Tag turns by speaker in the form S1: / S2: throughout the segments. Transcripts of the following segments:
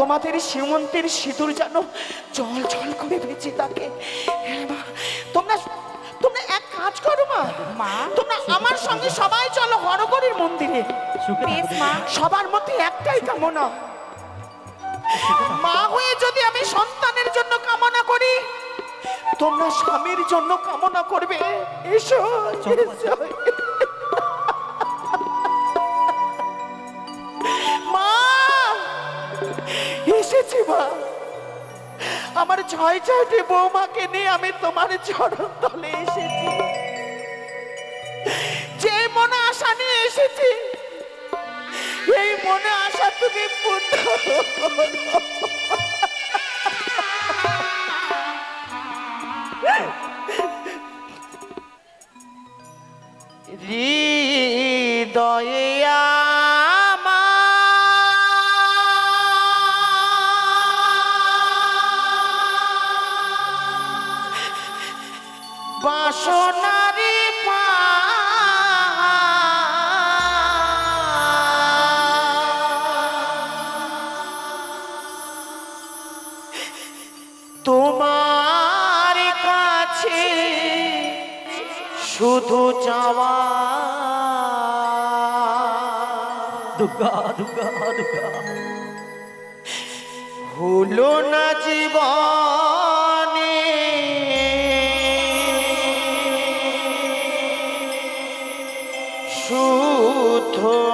S1: তোমাদের সীমন্তের সিঁদুর যেন জল জল করে বেঁচে থাকে। হ্যাঁ তোমরা তোমরা এক কাজ করো মা।
S2: মা,
S1: তোমরা আমার সঙ্গে সবাই চলো হরগড়ের মন্দিরে। সবার মধ্যে একটাই কামনা। মা হয়ে যদি আমি সন্তানের জন্য কামনা করি তোমরা স্বামীর জন্য কামনা করবে। এসো এসো। এসেছি, মা আমার ছয় ছয়টি বৌমাকে নিয়ে আমি তোমার চরণ তলে এসেছি যে মনে আশা নিয়ে এসেছি, এই মনে আশা তুমি পূর্ণ। হৃদয়ে বাসনারি পা। তোমার কাছে শুধু চাওয়া।
S3: দুর্গা দুর্গা দুর্গা।
S1: হলো না জীবনে। ধর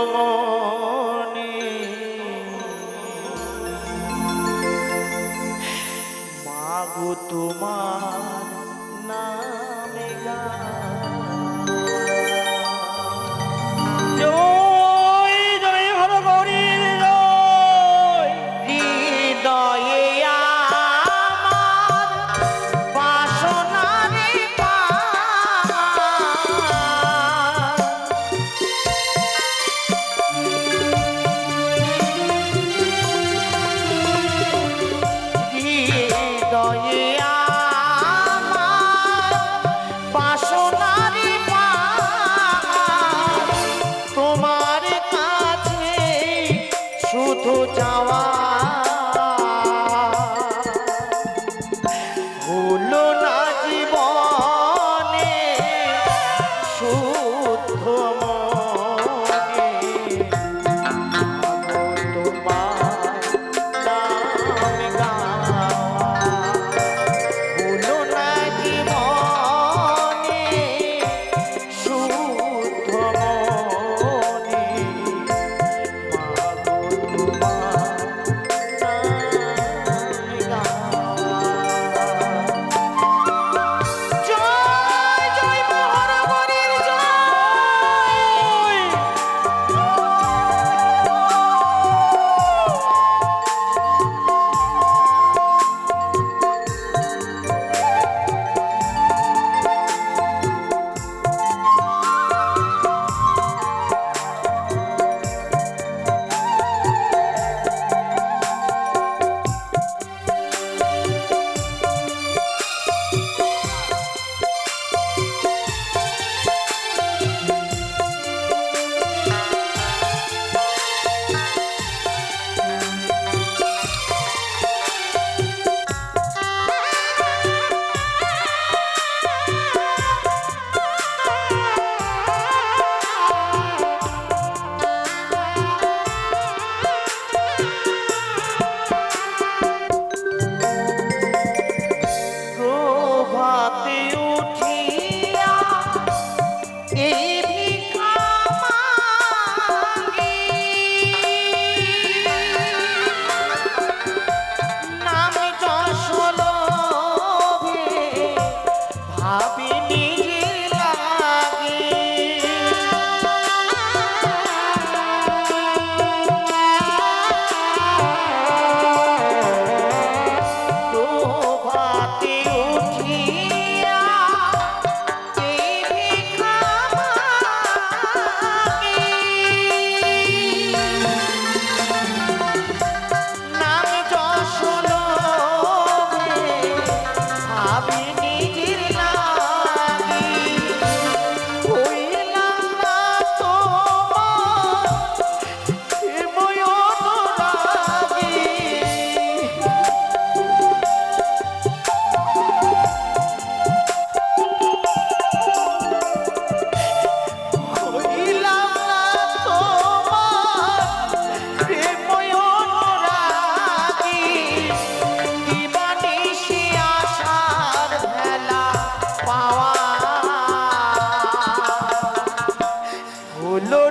S1: happy.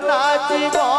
S1: সারা জীবন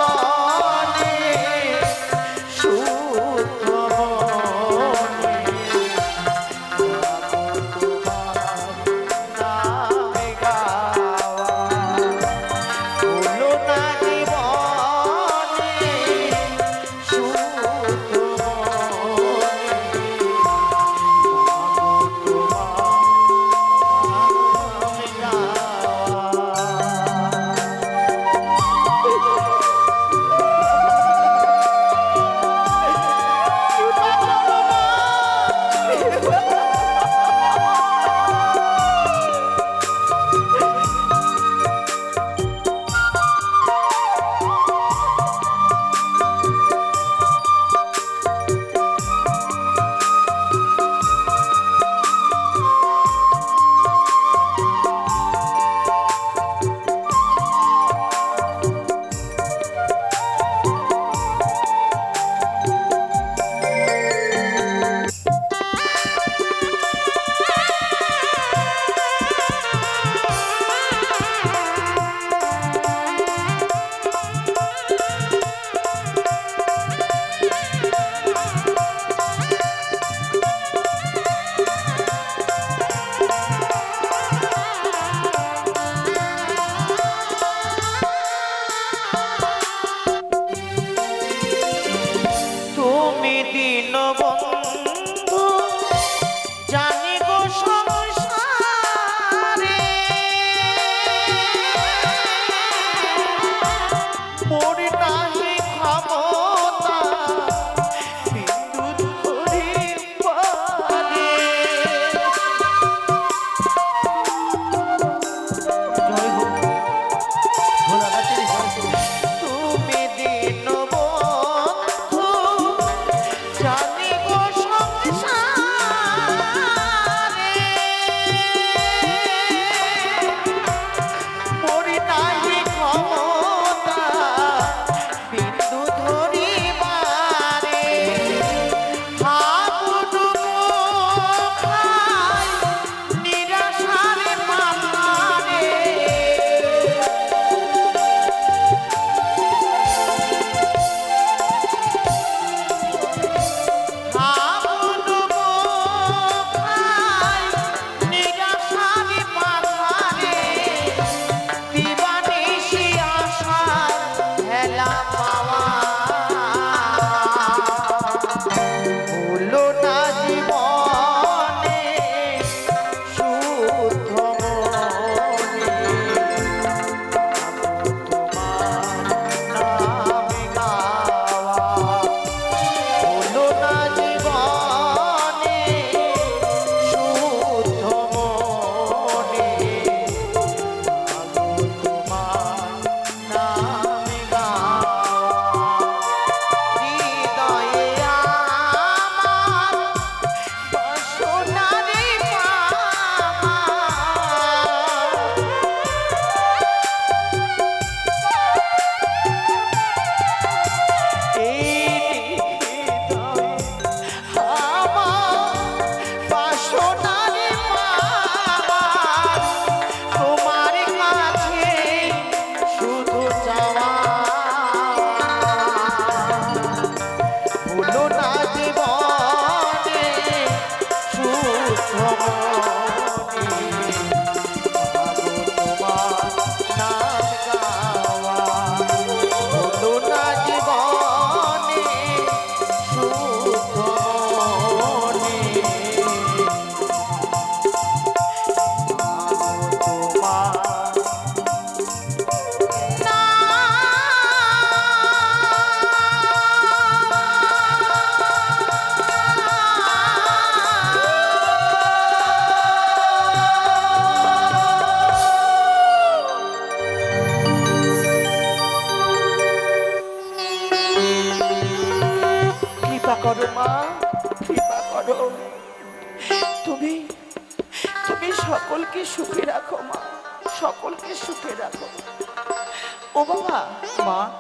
S1: বাবা মা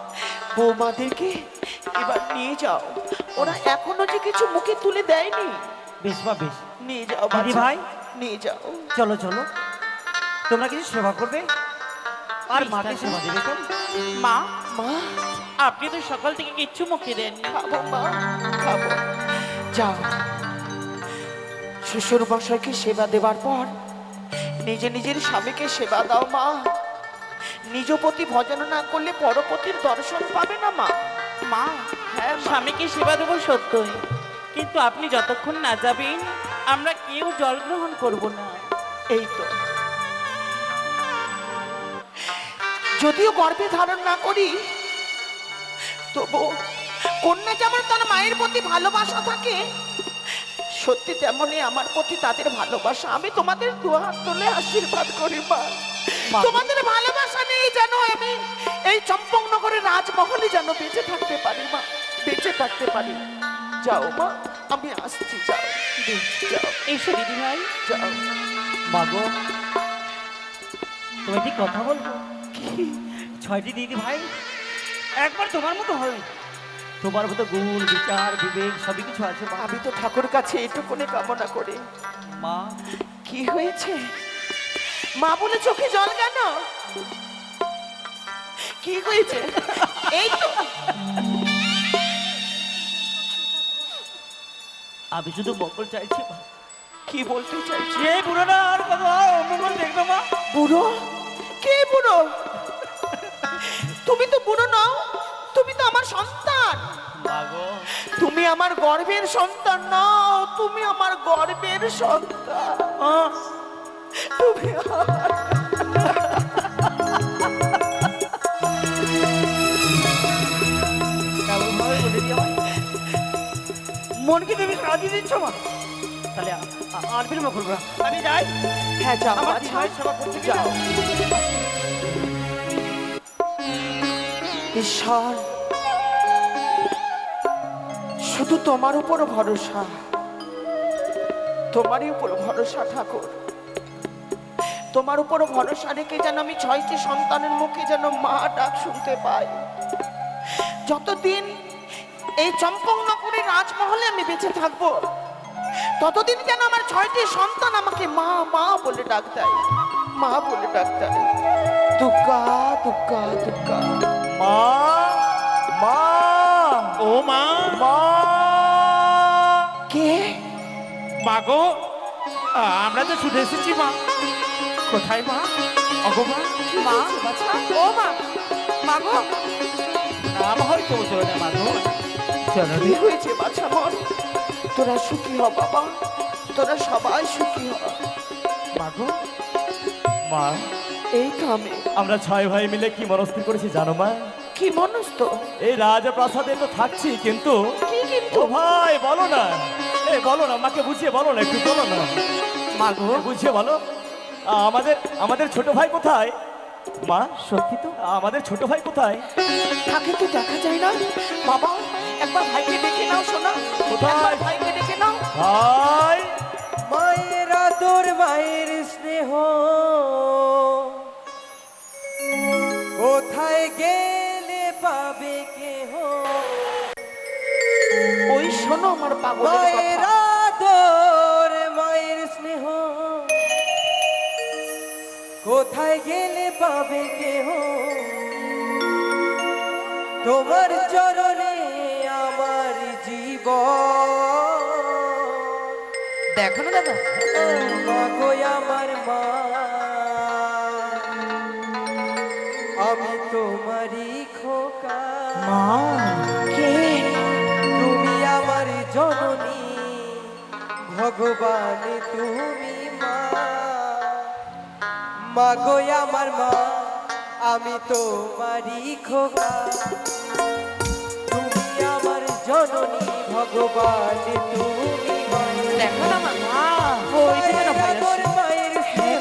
S1: বৌমাদেরকে এবার নিয়ে যাও। ওরা এখনও যে কিছু মুখে তুলে দেয়নি।
S3: বেশ মা বেশ।
S1: নিয়ে যাও
S3: দিদি ভাই।
S1: নিয়ে যাও।
S3: চলো চলো। তোমরা কিছু সেবা করবে? আর মাকে সেবা দেবে তো?
S2: মা
S1: মা
S2: আপনি তো সকাল থেকে কিচ্ছু মুখে দেননি।
S1: খাব মা খাব। যাও। শ্বশুর মশাইকে সেবা দেবার পর নিজে নিজের স্বামীকে সেবা দাও মা। নিজ প্রতি ভজন না করলে পরপতির দর্শন পাবে না মা।
S2: মা
S1: হ্যাঁ
S2: স্বামীকে সেবা দেবো সত্যই। কিন্তু আপনি যতক্ষণ না যাবেন আমরা কেউ জল গ্রহণ করব না।
S1: এই তো। যদিও গর্ভে ধারণ না করি তবু কন্যা যেমন তার মায়ের প্রতি ভালোবাসা থাকে সত্যি তেমনই আমার প্রতি তাদের ভালোবাসা। আমি তোমাদের দুহাত তুলে আশীর্বাদ করি মা। তোমাদের ভালোবাসা নেই যেন আমি এই চম্পকনগরের রাজমহলে যেন বেঁচে থাকতে পারি মা। বেঁচে থাকতে পারি। যাও মা আমি আসছি যাও। যাও।
S2: এসো দিদি ভাই
S1: যাও
S3: মাগো তুমি ঠিক কথা বলব?
S1: কি?
S3: ছয়টি দিদি ভাই একবার তোমার মতো হবে তোমার মতো গুণ বিচার বিবেক সবই কিছু আছে মা।
S1: আমি তো ঠাকুর কাছে এটুকুনি কামনা করি।
S3: মা।
S1: কি হয়েছে? মা বলে চোখে জল কেন? কি হয়েছে? এই তো।
S3: আমি শুধু মঙ্গল চাইছি মা।
S1: কি বলতে চাইছি?
S3: এই বুড়োটা আর কত অমঙ্গল দেখবে মা।
S1: বুড়ো? কে বুড়ো? তুমি তো বুড়ো নও তুমি তো আমার সন্তান। তুমি আমার গর্বের সন্তান নও তুমি আমার গর্বের সন্তান। তুমি?
S3: মনকে তুমি দিচ্ছ মা? তাহলে আর করব আমি যাই।
S1: হ্যাঁ যাও
S3: আমার সেবা করতে
S1: যাও? ঈশ্বর শুধু তোমার উপর ভরসা। তোমারই উপর ভরসা ঠাকুর। তোমার উপর ভরসা রেখে যেন আমি ছয়টি সন্তানের মুখে যেন মা ডাক শুনতে পাই। যতদিন এই চম্পকনগরের রাজমহলে আমি বেঁচে থাকব ততদিন যেন আমার ছয়টি সন্তান আমাকে মা মা বলে ডাক দেয় মা বলে ডাক দেয় দুর্গা দুর্গা দুর্গা
S3: মা মা।
S2: ও মা।
S3: মা।
S1: কে?
S2: মাগো আমরা তো ছুটে এসেছি মা। কোথায় মা? অগো মা?
S1: মা ও মা মা মাগো
S3: নাম হয়তো চলে না মাগো চলো
S1: কি হয়েছে বাছা মন। তোরা সুখী হ বাবা। তোরা সবাই সুখী হ।
S3: মাগো মা।
S1: এই তো আমি।
S3: আমরা ছয় ভাই মিলে কি মনস্থির করেছি জানো মা?
S1: কি মনস্থ?
S3: এই রাজপ্রাসাদে তো থাকছি কিন্তু
S1: কি কিন্তু?
S3: ও ভাই বলো না। এ বলো না মাকে বুঝিয়ে বলো না একটু বলো না।
S1: মাগো
S3: বুঝিয়ে বলো। আমাদের আমাদের ছোট ভাই কোথায়? মা? সত্যি তো। আমাদের ছোট ভাই কোথায়?
S1: তাকে তো দেখা যায় না? বাবা একবার ভাইকে ডেকে নাও শোনা
S3: কোথায়?
S1: ভাইকে ডেকে নাও।
S3: ভাই!
S4: মায়ের আদর মায়ের স্নেহ। কোথায় গেলে পাবে কেহ?
S1: ওই শোনো আমার পাগলের কথা।
S4: কোথায় গেলে পাবে কেহ? তোমার চরণে আমার জীব
S1: দেখো না দাদা।
S4: আমার মা। আমি তোমারই খোকা।
S1: মা। কে?
S4: তুমি আমার জননী। ভগবান তুমি মা মা গো আমার মা আমি তোমারই খোকা। তুমি আমার জননী ভগবান তুমি
S1: দেখো না মা
S4: ওই যে মায়ের
S1: হ্যাঁ,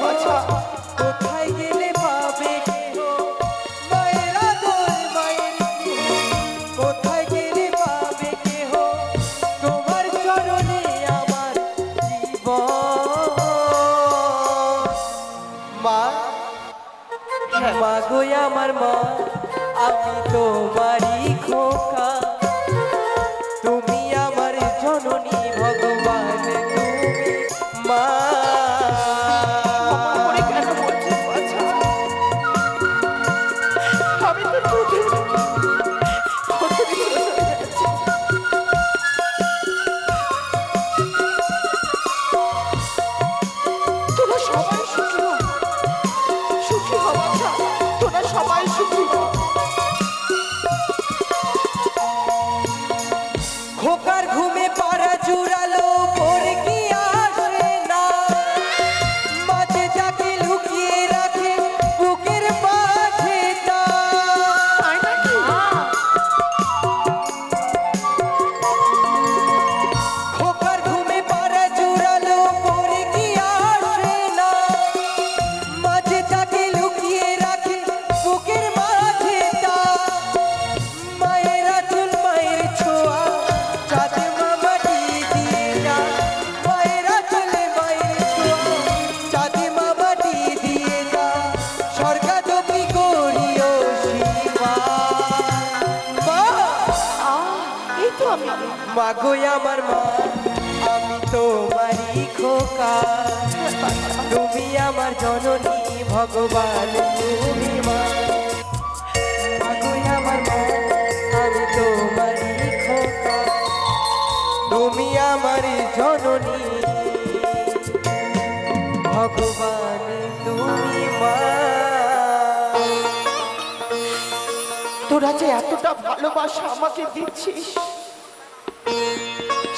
S4: গো আমার মা আমি তোমারই আমার জননী ভগবান তুমি মা। মা আমার মা আমি তোমারই খোকা। তুমি আমার জননী। ভগবান তুমি মা।
S1: তোরা যে এতটা ভালোবাসা আমাকে দিচ্ছিস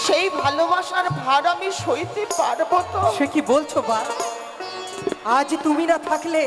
S1: সেই ভালোবাসার ভার আমি সইতে পারব তো?
S4: সে কি বলছো বা আজ তুমি না থাকলে